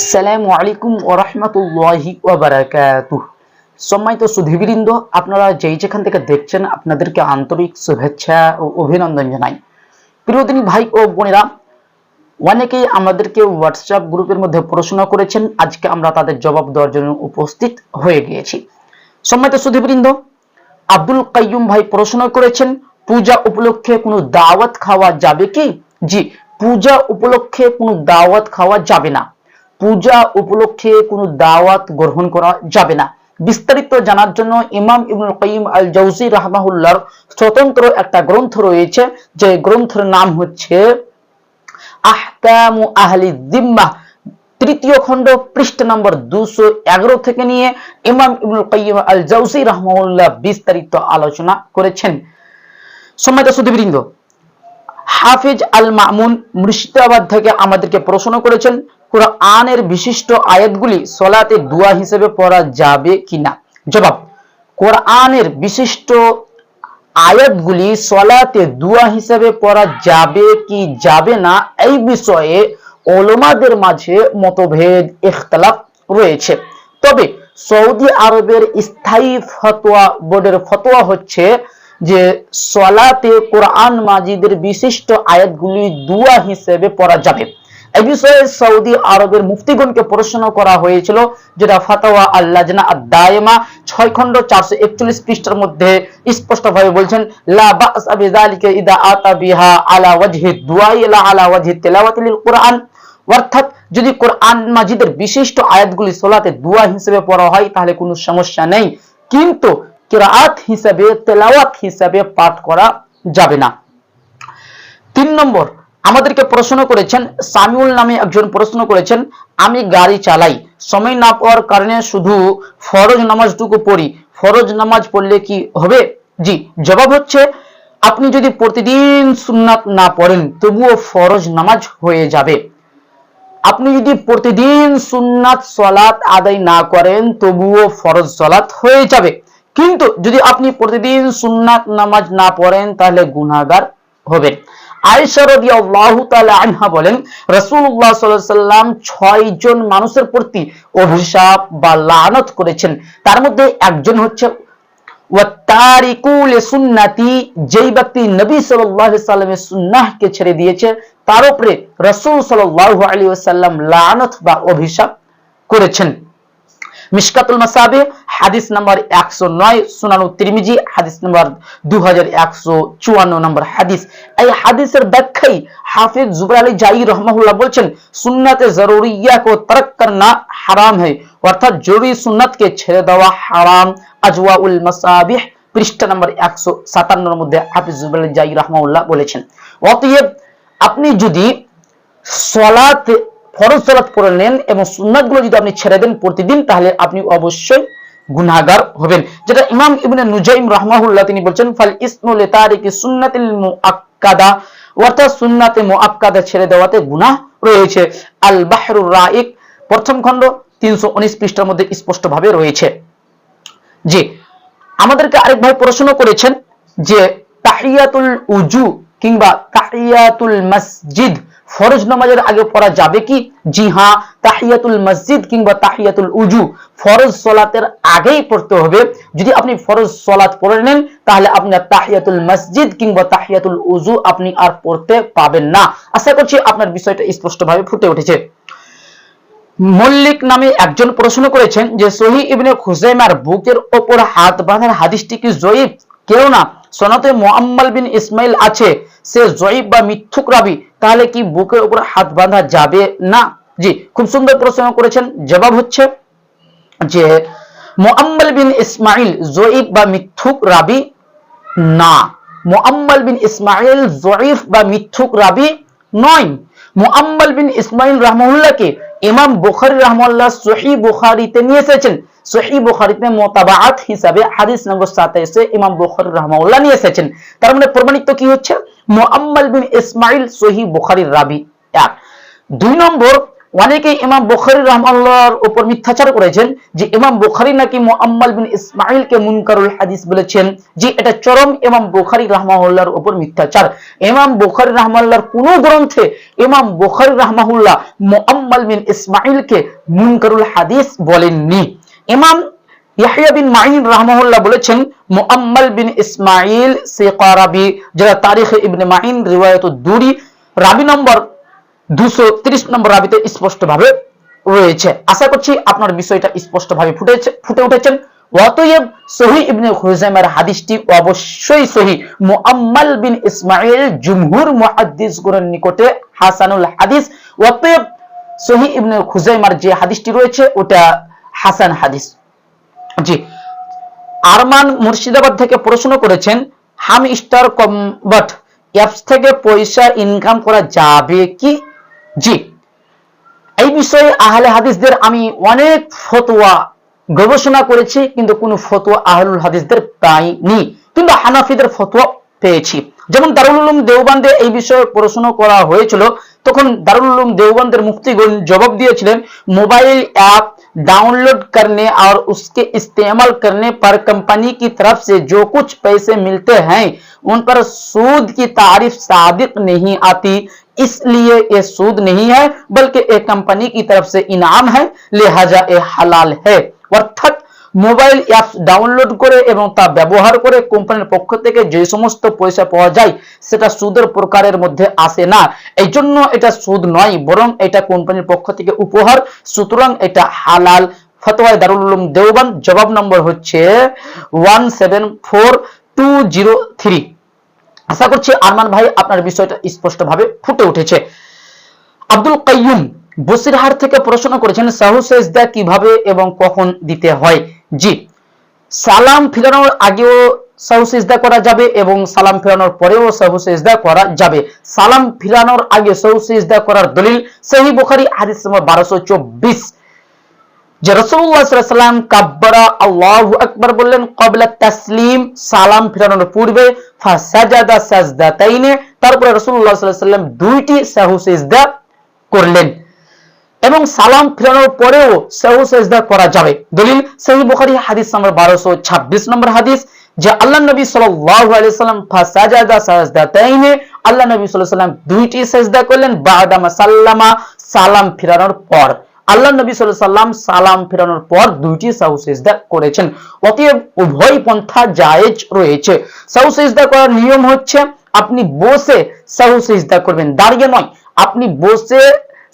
আসসালামু আলাইকুম ওরহমতুল্লাহি ওবারাকাতুহ। সম্মানিত সুধীবৃন্দ, আপনারা যেই যেখান থেকে দেখছেন, আপনাদেরকে আন্তরিক শুভেচ্ছা ও অভিনন্দন জানাই। প্রিয়দিনী ভাই ও বোনেরা, অনেকেই আমাদেরকে হোয়াটসঅ্যাপ গ্রুপের মধ্যে প্রশ্ন করেছেন। আজকে আমরা তাদের জবাব দেওয়ার জন্য উপস্থিত হয়ে গিয়েছি। সম্মানিত সুধীবৃন্দ, আব্দুল কাইয়ুম ভাই প্রশ্ন করেছেন। পূজা উপলক্ষে কোনো দাওয়াত খাওয়া যাবে কি? জি, পূজা উপলক্ষে কোনো দাওয়াত খাওয়া যাবে না। পূজা উপলক্ষে কোনো দাওয়াত গ্রহণ করা যাবে না। বিস্তারিত জানার জন্য ইমাম ইবনুল কাইয়িম আল জাউজি রাহমাহুল্লাহর স্বতন্ত্র একটা গ্রন্থ রয়েছে, যে গ্রন্থের নাম হচ্ছে আহকামু আহলি জিম্মাহ তৃতীয় খণ্ড পৃষ্ঠ নম্বর দুশো এগারো থেকে নিয়ে ইমাম ইবনুল কাইয়িম আল জাউজি রাহমাহুল্লাহ বিস্তারিত আলোচনা করেছেন। সম্মানিত সুধীবৃন্দ হাফিজ আল মামুন মুর্শিদাবাদ থেকে আমাদেরকে প্রশ্ন করেছেন কোরআনের বিশিষ্ট আয়াতগুলি সলাতে দোয়া হিসেবে পড়া যাবে কিনা? জবাব, কোরআনের বিশিষ্ট আয়াতগুলি সলাতে দোয়া হিসেবে পড়া যাবে কি যাবে না এই বিষয়ে ওলমাদের মাঝে মতভেদ, ইখতলাফ রয়েছে। তবে সৌদি আরবের স্থায়ী ফতোয়া বোর্ডের ফতোয়া হচ্ছে যে সলাতে কোরআন মাজিদের বিশিষ্ট আয়াতগুলি দুয়া হিসেবে পড়া যাবে। এই বিষয়ে সৌদি আরবের মুফতিগণকে প্রশ্ন করা হয়েছিল, যেটা ফাতাওয়া আল্লাহ জানা দায়মা ছয় খণ্ড চারশো একচল্লিশ পৃষ্ঠার মধ্যে স্পষ্টভাবে বলছেন অর্থাৎ যদি কোরআন মাজিদের বিশিষ্ট আয়াতগুলি সোলাতে দুয়া হিসেবে পড়া হয়, তাহলে কোনো সমস্যা নেই। কিন্তু কিরাআত হিসেবে, তেলাওয়াত হিসেবে পাঠ করা যাবে না। তিন নম্বর আমাদেরকে প্রশ্ন করেছেন, সামিউল নামে একজন প্রশ্ন করেছেন, আমি গাড়ি চালাই। সময় না পাওয়ার কারণে শুধু ফরজ নামাজটুকু পড়ি। ফরজ নামাজ পড়লে কি হবে? জি, জবাব হচ্ছে, আপনি যদি প্রতিদিন সুন্নাত না পড়েন, তবুও ফরজ নামাজ হয়ে যাবে। আপনি যদি প্রতিদিন সুন্নাত সলাত আদায় না করেন, তবুও ফরজ সলাত হয়ে যাবে। কিন্তু যদি আপনি প্রতিদিন সুন্নাত নামাজ না পড়েন, তাহলে গুনাহগার হবেন। আনহা বলেন আলাইহি সাল্লাম ছয় জন মানুষের প্রতি অভিশাপ বা লানত করেছেন। তার মধ্যে একজন হচ্ছে যেই ব্যক্তি নবী সাল্লামের সুন্নাহকে ছেড়ে দিয়েছে, তার উপরে রাসূল সাল্লাল্লাহু আলাইহি ওয়াসাল্লাম লানত বা অভিশাপ করেছেন। মিশকাতুল মাসাবি, হাদিস নাম্বার একশো নয়, সুনানু তিরমিজি, হাদিস নাম্বার দু নম্বর হাদিস। এই হাদিসের ব্যাখ্যাই হাফিজ জুবর আলী জাই রহমাহুল্লাহ বলছেন, সুন্নাতে জরুরিয়া কো তরক করনা হারাম है অর্থাৎ জরুরি সুন্নাতকে ছেড়ে দেওয়া হারাম। আজওয়াউল মাসাবিহ, পৃষ্ঠা নম্বর একশো সাতান্নর মধ্যে হাফিজ জুবর আলী জাই রহমাহুল্লাহ বলেছেন। অতএব আপনি যদি সলাত ফরজ সলাত পড়ে নেন এবং সুন্নাতগুলো যদি আপনি ছেড়ে দেন প্রতিদিন, তাহলে আপনি অবশ্যই গুনাহগার হবেন। যেটা ইমাম ইবনে নুজাইম রাহমাহুল্লাহ তিনি বলছেন, ফাল ইসমু লিতারিকি সুন্নাতিল মুআক্কাদা অর্থাৎ সুন্নাতে মুআক্কাদা ছেড়ে দেওয়াতে গুনাহ রয়েছে। আল বাহরুর রাইক প্রথম খণ্ড 319 পৃষ্ঠার মধ্যে স্পষ্টভাবে রয়েছে। জি, আমাদেরকে আরেক ভাই প্রশ্ন করেছেন যে, তাহিয়াতুল উজু কিংবা তাহিয়াতুল মসজিদ ফরজ নামাজের আগে পড়া যাবে কি? জি হ্যাঁ তাহিয়াতুল মসজিদ কিংবা তাহিয়াতুল উজু। ফরজ সলাতের আগেই পড়তে হবে। যদি আপনি ফরজ সলাত পড়ে নেন, তাহলে আপনি তাহিয়াতুল মসজিদ কিংবা তাহিয়াতুল উজু আপনি আর পড়তে পাবেন না। আশা করছি আপনার বিষয়টা স্পষ্টভাবে ফুটে উঠেছে। মল্লিক নামে একজন প্রশ্ন করেছেন যে, সহি ইবনে খুজাইমার বুকের ওপর হাত বাঁধার হাদিসটি কি জয়ীব কেউ না। সনতে মোহাম্মল বিন ইসমাইল আছে। সে জয়ীব বা মিথ্যুক রাবি, তাহলে কি বুকের উপর হাত বাঁধা যাবে না? জি, খুব সুন্দর প্রশ্ন করেছেন। জবাব হচ্ছে যে মোহাম্মল বিন ইসমাইল জয়ীব বা মিথ্যুক রাবি না। মোহাম্মল বিন ইসমাইল জয়ীফ বা মিথ্যুক রাবি নয়। মুআম্মাল বিন ইসমাইল রাহমাহুল্লাহকে ইমাম বুখারী রাহমাহুল্লাহ সহি বুখারীতে নিয়ে এসেছেন। সহি বুখারীতে মোতাবাআত হিসাবে হাদিস নম্বর 27 ইমাম বুখারী রাহমাহুল্লাহ নিয়ে এসেছেন। তার মানে প্রমাণিত কি হচ্ছে? মুআম্মাল বিন ইসমাইল সহি বুখারীর রাবি। এক। দুই নম্বর, অনেকে ইমাম বুখারি রহমাল্লাহর উপর মিথ্যাচার করেছেন যে ইমাম বুখারি নাকি মুআম্মাল বিন ইসমাইলকে মুনকারুল হাদিস বলেছেন যে এটা চরম ইমাম বুখারি রহমাহুল্লাহর উপর মিথ্যাচার। ইমাম বুখারি রহমাল্লাহর কোন গ্রন্থে ইমাম বুখারি রহমাহুল্লাহ মুআম্মাল বিন ইসমাইলকে মুনকারুল হাদিস বলেননি। ইমাম ইয়াহিয়া বিন মাইন রাহমাহুল্লাহ বলেছেন, মুআম্মাল বিন ইসমাইল সিকারাবি, যারা তারিখ ইবনে মাইন রিওয়ায়াত দুরি, রাবি নম্বর দুশো নম্বর রাবিতে স্পষ্টভাবে রয়েছে। আশা করছি আপনার বিষয়টা স্পষ্টভাবে ফুটেছে, ফুটে উঠেছেন। অতএব সহি ইবনে খুজাইমার হাদিসটি অবশ্যই সহি। মুআম্মাল বিন ইসমাইল জুমহুর মুহাদ্দিসগণের নিকটে হাসানুল হাদিস। অতএব সহি ইবনে খুজাইমার যে হাদিসটি রয়েছে, ওটা হাসান হাদিস। জি। আরমান মুর্শিদাবাদ থেকে প্রশ্ন করেছেন হাম স্টার কম্বাট অ্যাপস থেকে পয়সা ইনকাম করা যাবে কি? জি। এই বিষয়ে আহলে হাদিসদের আমি অনেক ফতোয়া গবেষণা করেছি, কিন্তু কোনো ফতোয়া আহলুল হাদিসদের পাইনি। কিন্তু হানাফিদের ফতোয়া পেয়েছি। যেমন দারুল উলুম দেওবান্দে এই বিষয়ে প্রশ্ন করা হয়েছিল, তখন দারুল উলুম দেওবান্দের মুফতিগণ জবাব দিয়েছিলেন ڈاؤن لوڈ کرنے اور اس کے استعمال کرنے پر کمپنی کی طرف سے جو کچھ پیسے ملتے ہیں، ان پر سود کی تعریف صادق نہیں آتی۔ اس لیے یہ سود نہیں ہے، بلکہ یہ کمپنی کی طرف سے انعام ہے، لہذا یہ حلال ہے۔ اور تھک মোবাইল অ্যাপস ডাউনলোড করে এবং তা ব্যবহার করে কোম্পানির পক্ষ থেকে যে সমস্ত পয়সা পাওয়া যায়, সেটা সুদের প্রকারের মধ্যে আসে না। এই জন্য এটা সুদ নয়, বরং এটা কোম্পানির পক্ষ থেকে উপহার। সুতরাং এটা হালাল। ফতোয়ায় দারুল উলুম দেওবান জবাব নম্বর হচ্ছে one seven four two zero three. আশা করছি আরমান ভাই আপনার বিষয়টা স্পষ্টভাবে ফুটে উঠেছে। আব্দুল কাইয়ুম বসিরহাট থেকে প্রশ্ন করেছেন, সাহু সেজদা কীভাবে এবং কখন দিতে হয়? জি। সালাম ফিরানোর আগেও সাহু সেজদা করা যাবে এবং সালাম ফিরানোর পরেও সাহু সেজদা করা যাবে। সালাম ফিরানোর আগে সাহু সেজদা করার দলিল সহি বুখারী, হাদিস বারোশো চব্বিশ। যে রসুল্লাহাম কাব্বারা আল্লাহু আকবার বললেন, কবলা তাসলিম, সালাম ফিরানোর পূর্বে ফাসাজাদা সাজদাতাইনে। তারপরে রসুল্লাহ সাল্লাম দুইটি সাহু সেজদা করলেন। এবং সালাম ফিরানোর পরেও সাহু সেজদা করা যাবে। দলিল, সহি বুখারী হাদিস নম্বর 1226 নম্বর হাদিস, যে আল্লাহ নবী সাল্লাম ফাসাজাদা সাজদাতাইনে, আল্লাহ নবী সাল্লাম দুইটি সেজদা করলেন বাদামা সাল্লামা সালাম ফিরানোর পর। আল্লাহ নবী সাল্লাম সালাম ফিরানোর পর দুইটি সাহু সেজদা করেছেন। অতএব উভয় পন্থা জায়েজ রয়েছে। সাহু সেজদা করার নিয়ম হচ্ছে, আপনি বসে সাহু সেজদা করবেন। দাঁড়িয়ে নয়, আপনি বসে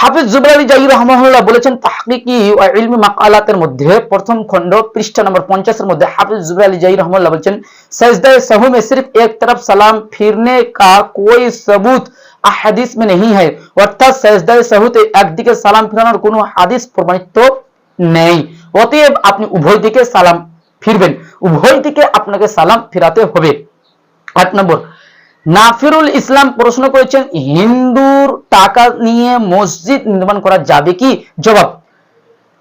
হাফিজ জুবের আলী জাহির রহমহল্লাহ বলেছেন, তাহকিকি ও ইলমি মাকালাতের মধ্যে প্রথম খণ্ড পৃষ্ঠা নম্বর পঞ্চাশের মধ্যে হাফিজ জুবের আলী জাহির রহমাল্লাহ বলছেন, সজদায় সাহু মে সিফ এক তরফ সালাম ফিরনে কা কোই সবুত হাদিস মে নেই হ্যাঁ অর্থাৎ সজদায় সাহুতে একদিকে সালাম ফিরানোর কোনো হাদিস প্রমাণিত নেই। অতএব আপনি উভয় দিকে সালাম ফিরবেন। উভয় দিকে আপনাকে সালাম ফিরাতে হবে। আট নম্বর নাফিরুল ইসলাম প্রশ্ন করেছেন، হিন্দুর টাকা নিয়ে মসজিদ নির্মাণ করা যাবে কি? জবাব،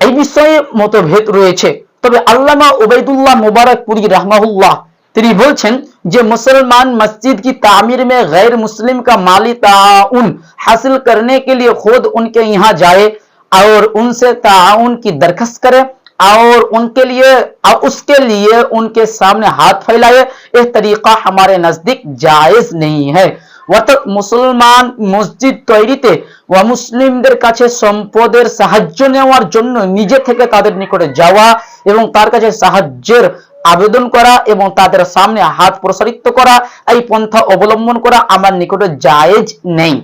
এই বিষয়ে মতভেদ রয়েছে। তবে আল্লামা ওবায়দুল্লাহ মুবারকপুরি রাহমাহুল্লাহ، তিনি বলছেন যে مسلمان مسجد کی تعمیر میں غیر مسلم کا مالی تعاون حاصل کرنے کے لیے خود ان کے یہاں جائے اور ان سے تعاون کی درخواست کرے और उनके लिए और उसके लिए उनके सामने हाथ फैलाए यह तरीका हमारे नजदीक जायज नहीं है অর্থাৎ মুসলমান মসজিদ তৈরিতে ওয়া মুসলিমদের কাছে সম্পদের সাহায্য নেওয়ার জন্য নিজে থেকে তাদের নিকটে যাওয়া এবং তার কাছে সাহায্যের আবেদন করা এবং তাদের সামনে হাত প্রসারিত করা এই পন্থা অবলম্বন করা আমার নিকটে জায়েজ নেই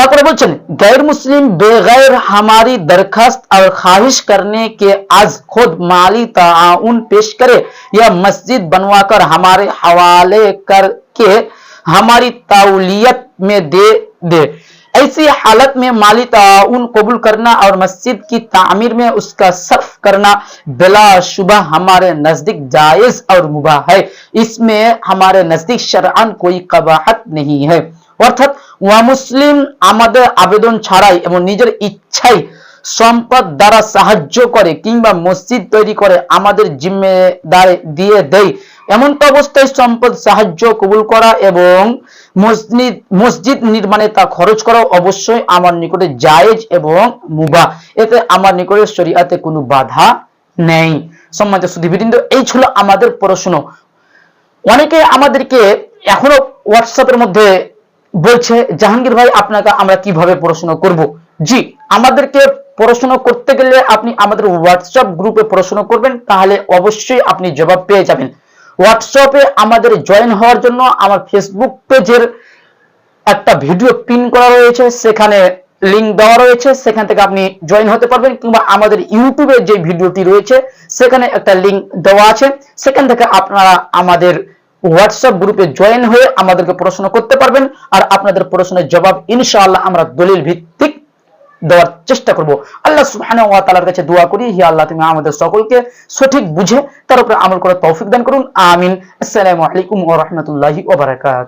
تاکرہ بولچن غیر مسلم بغیر ہماری درخواست اور خواہش کرنے کے از خود مالی تعاون پیش کرے یا مسجد بنوا کر ہمارے حوالے کر کے ہماری تعلیت میں دے دے۔ ایسی حالت میں مالی تعاون قبول کرنا اور مسجد کی تعمیر میں اس کا صرف کرنا بلا شبہ ہمارے نزدک جائز اور مباہ ہے۔ اس میں ہمارے نزدک شرعان کوئی قباحت نہیں ہے۔ ورثہ ওয়া মুসলিম আমাদের আবেদন ছাড়াই এবং নিজের ইচ্ছাই সম্পদ দ্বারা সাহায্য করে কিংবা মসজিদ তৈরি করে আমাদের জিম্মেদার দিয়ে দেয় এমন অবস্থায় সম্পদ সাহায্য কবুল করা এবং মসজিদ মসজিদ নির্মাণে তা খরচ করা অবশ্যই আমার নিকটে জায়েজ এবং মুবা এতে আমার নিকটে শরিয়াতে কোনো বাধা নেই। সম্মানিত সুধীবৃন্দ, এই ছিল আমাদের প্রশ্ন। অনেকে আমাদেরকে এখনও হোয়াটসঅ্যাপের মধ্যে বলছে, জাহাঙ্গীর ভাই, আপনাকে আমরা কীভাবে পড়াশোনা করব? জি, আমাদেরকে পড়াশোনা করতে গেলে আপনি আমাদের হোয়াটসঅ্যাপ গ্রুপে পড়াশোনা করবেন, তাহলে অবশ্যই আপনি জবাব পেয়ে যাবেন। হোয়াটসঅ্যাপে আমাদের জয়েন হওয়ার জন্য আমার ফেসবুক পেজের একটা ভিডিও পিন করা রয়েছে, সেখানে লিঙ্ক দেওয়া রয়েছে, সেখান থেকে আপনি জয়েন হতে পারবেন, কিংবা আমাদের ইউটিউবে যে ভিডিওটি রয়েছে, সেখানে একটা লিঙ্ক দেওয়া আছে, সেখান থেকে আপনারা আমাদের হোয়াটসঅ্যাপ গ্রুপে জয়েন হয়ে আমাদেরকে প্রশ্ন করতে পারবেন আর আপনাদের প্রশ্নের জবাব ইনশাআল্লাহ আমরা দলিল ভিত্তিক দেওয়ার চেষ্টা করব। আল্লাহ সুবহানাহু ওয়া তাআলার কাছে দোয়া করি, হে আল্লাহ তুমি আমাদের সকলকে সঠিক বুঝে তার উপরে আমল করার তৌফিক দান করুন। আমিন। আসসালামু আলাইকুম ওয়া রাহমাতুল্লাহি ওয়া